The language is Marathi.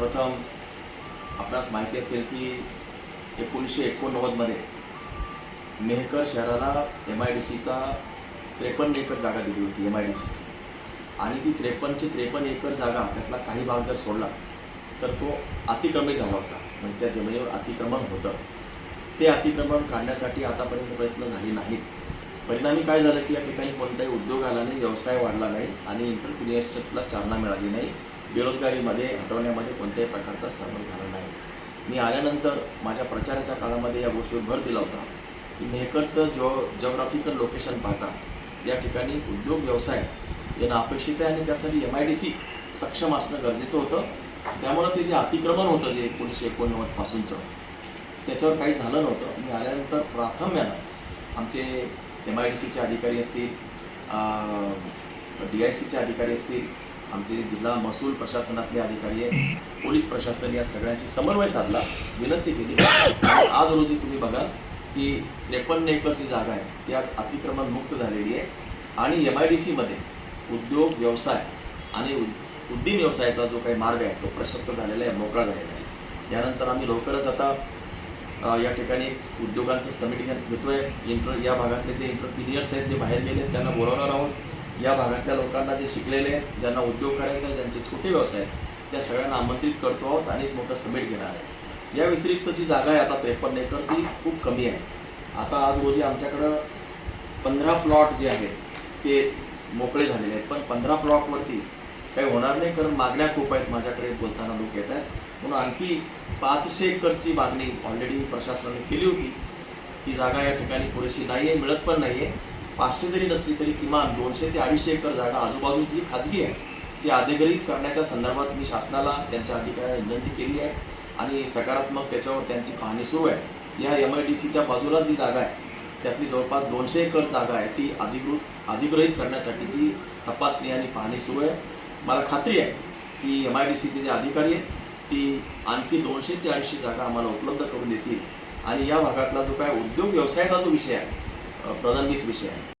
सर्वप्रथम आपणास माहिती असेल की एकोणीसशे एकोणनव्वदमध्ये मेहकर शहराला एम आय डी सीचा त्रेपन्न एकर जागा दिली होती एम आय डी सीची आणि ती त्रेपन्नची त्रेपन्न एकर जागा त्यातला काही भाग जर सोडला तर तो अतिक्रमित झाला होता. म्हणजे त्या जमिनीवर अतिक्रमण होतं. ते अतिक्रमण काढण्यासाठी आतापर्यंत प्रयत्न झाले नाहीत. परिणामी काय झालं की या ठिकाणी कोणताही उद्योग आला नाही व्यवसाय वाढला नाही आणि इंटरप्रिनियरशिपला चालना मिळाली नाही. बेरोजगारीमध्ये हटवण्यामध्ये कोणत्याही प्रकारचा सहभाग झाला नाही. मी आल्यानंतर माझ्या प्रचाराच्या काळामध्ये या गोष्टीवर भर दिला होता. की मेहकरचं जो जॉग्राफिकल लोकेशन पाहता या ठिकाणी उद्योग व्यवसाय येणं अपेक्षित आहे आणि त्यासाठी एम आय डी सी सक्षम असणं गरजेचं होतं. त्यामुळं ते जे अतिक्रमण होतं जे एकोणीसशे एकोणनव्वदपासूनचं त्याच्यावर काही झालं नव्हतं. मी आल्यानंतर प्राथम्यानं आमचे एम आय डी सीचे अधिकारी असतील डी आय सीचे अधिकारी असतील आमचे जिल्हा महसूल प्रशासनातले अधिकारी आहेत पोलीस प्रशासन या सगळ्यांशी समन्वय साधला विनंती केली. आज रोजी तुम्ही बघा की त्रेपन्न एकरची जागा आहे ती आज अतिक्रमण मुक्त झालेली आहे. आणि एम आय डी सीमध्ये उद्योग व्यवसाय आणि उद्दीम व्यवसायाचा जो काही मार्ग आहे तो प्रशस्त झालेला आहे मोकळा झालेला आहे. यानंतर आम्ही लवकरच आता या ठिकाणी उद्योगांचं समिट घेतोय. इंटर या भागातले जे इंटरप्रिनियर्स आहेत जे बाहेर गेले आहेत, त्यांना बोलावणार आहोत. या भागातल्या लोकांना जे शिकलेले आहेत ज्यांना उद्योग करायचा आहे ज्यांचे छोटे व्यवसाय आहेत त्या सगळ्यांना आमंत्रित करतो आहोत आणि एक मोठं समिट घेणार आहे. या व्यतिरिक्त जी जागा आहे आता त्रेपन्न एकर ती खूप कमी आहे. आता आज रोजी आमच्याकडं पंधरा प्लॉट जे आहेत ते मोकळे झालेले आहेत. पण पंधरा प्लॉटवरती काही होणार नाही कारण मागण्या खूप आहेत माझ्याकडे बोलताना लोक येत आहेत. म्हणून आणखी पाचशे एकरची मागणी ऑलरेडी प्रशासनाने केली होती. ती जागा या ठिकाणी पुरेशी नाही आहे मिळत पण नाही आहे पाचशे जरी नसली तरी किमान दोनशे ते अडीचशे एकर जागा आजूबाजूची जी खाजगी आहे ती अधिग्रहित करण्याच्या संदर्भात मी शासनाला त्यांच्या अधिकाऱ्यांना विनंती केली आहे आणि सकारात्मक त्याच्यावर त्यांची पाहणी सुरू आहे. या एम आय डी सीच्या बाजूला जी जागा आहे त्यातली जवळपास दोनशे एकर जागा आहे ती अधिकृत अधिग्रहित करण्यासाठीची तपासणी आणि पाहणी सुरू आहे. मला खात्री आहे की एम आय डी सीचे जे अधिकारी आहेत ती आणखी दोनशे ते अडीचशे जागा आम्हाला उपलब्ध करून देतील. आणि या भागातला जो काय उद्योग व्यवसायाचा जो विषय आहे प्रलंबित विषय आहे